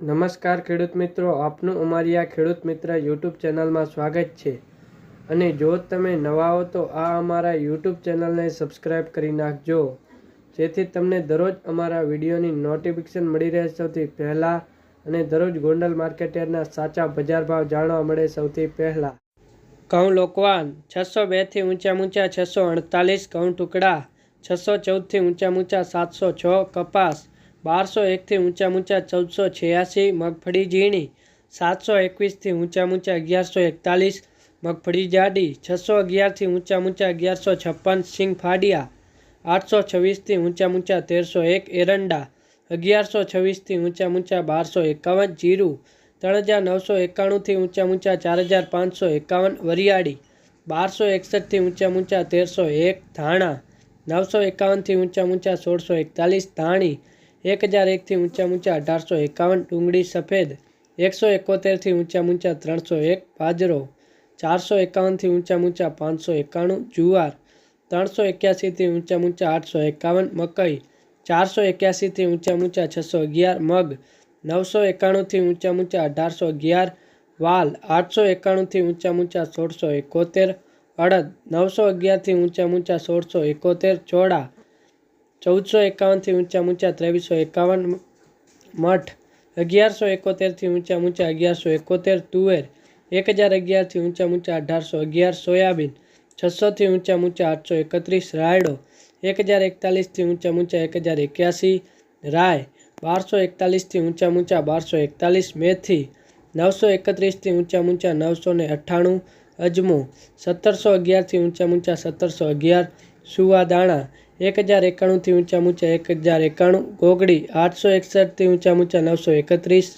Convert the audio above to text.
નમસ્કાર ખેડૂત મિત્રો, આપનું અમારી આ ખેડૂત મિત્ર યુટ્યુબ ચેનલમાં સ્વાગત છે. અને જો તમે નવા હો તો આ અમારા યુટ્યુબ ચેનલને સબસ્ક્રાઈબ કરી નાખજો. જેથી તમને દરરોજ અમારા વિડીયોની નોટિફિકેશન મળી રહે સૌથી પહેલાં અને દરરોજ ગોંડલ માર્કેટયાર્ડના સાચા બજાર ભાવ જાણવા મળે સૌથી પહેલાં. ઘઉં લોકવાન, છસો બેથી ઊંચા ઊંચા છસો અડતાલીસ ઘઉં ટુકડા, છસો ચૌદથી ઊંચા ઊંચા સાતસો છ કપાસ બારસો એકથી ઊંચા ઊંચા ચૌદસો છ્યાસી મગફળી ઝીણી, સાતસો એકવીસથી ઊંચા ઊંચા અગિયારસો એકતાલીસ મગફળી જાડી, છસો અગિયારથી ઊંચા ઊંચા અગિયારસો છપ્પન સિંગ ફાડિયા, આઠસો છવ્વીસથી ઊંચા ઊંચા તેરસો એક એરંડા, અગિયારસો છવ્વીસથી ઊંચા ઊંચા બારસો એકાવન જીરું, ત્રણ હજાર નવસો એકાણુંથી ઊંચા ઊંચા ચાર હજાર પાંચસો એકાવન વરિયાળી, બારસો એકસઠથી ઊંચા ઊંચા તેરસો એક ધાણા, નવસો એકાવનથી ઊંચા ઊંચા સોળસો એકતાલીસ ધાણી એક હજાર એકથી ઊંચા ઊંચા અઢારસો એકાવન, ડુંગળી સફેદ એકસો એકોતેરથી ઊંચા ઊંચા ત્રણસો એક, બાજરો ચારસો એકાવનથી ઊંચા ઊંચા પાંચસો એકાણું, જુવાર ત્રણસો એક્યાસીથી ઊંચા ઊંચા આઠસો એકાવન, મકઈ ચારસો એક્યાસીથી ઊંચા ઊંચા છસો અગિયાર, મગ નવસો એકાણુંથી ઊંચા ઊંચા અઢારસો અગિયાર, વાલ આઠસો એકાણુંથી ઊંચા ઊંચા સોળસો એકોતેર, અડદ નવસો અગિયારથી ઊંચા ઊંચા સોળસો એકોતેર, ચોળા ચૌદસો એકાવનથી ઊંચા ઊંચા ત્રેવીસો એકાવન મઠ અગિયારસો એકોતેરથી ઊંચા ઊંચા અગિયારસો એકોતેર તુવેર એક હજાર અગિયારથી ઊંચા ઊંચા અઢારસો અગિયાર સોયાબીન છસોથી ઊંચા ઊંચા આઠસો એકત્રીસ રાયડો એક હજાર એકતાલીસથી ઊંચા ઊંચા એક હજાર એક્યાસી રાય બારસો એકતાલીસથી ઊંચા ઊંચા બારસો એકતાલીસ મેથી નવસો એકત્રીસથી ઊંચા ઊંચા નવસો ને અઠ્ઠાણું અજમો સત્તરસો અગિયારથી ઊંચા ઊંચા સત્તરસો અગિયાર સુવા દાણા એક હજાર એકાણુંથી ઊંચા ઊંચા એક હજાર એકાણું. ગોગડી આઠસો એકસઠથી ઊંચા ઊંચા નવસો એકત્રીસ.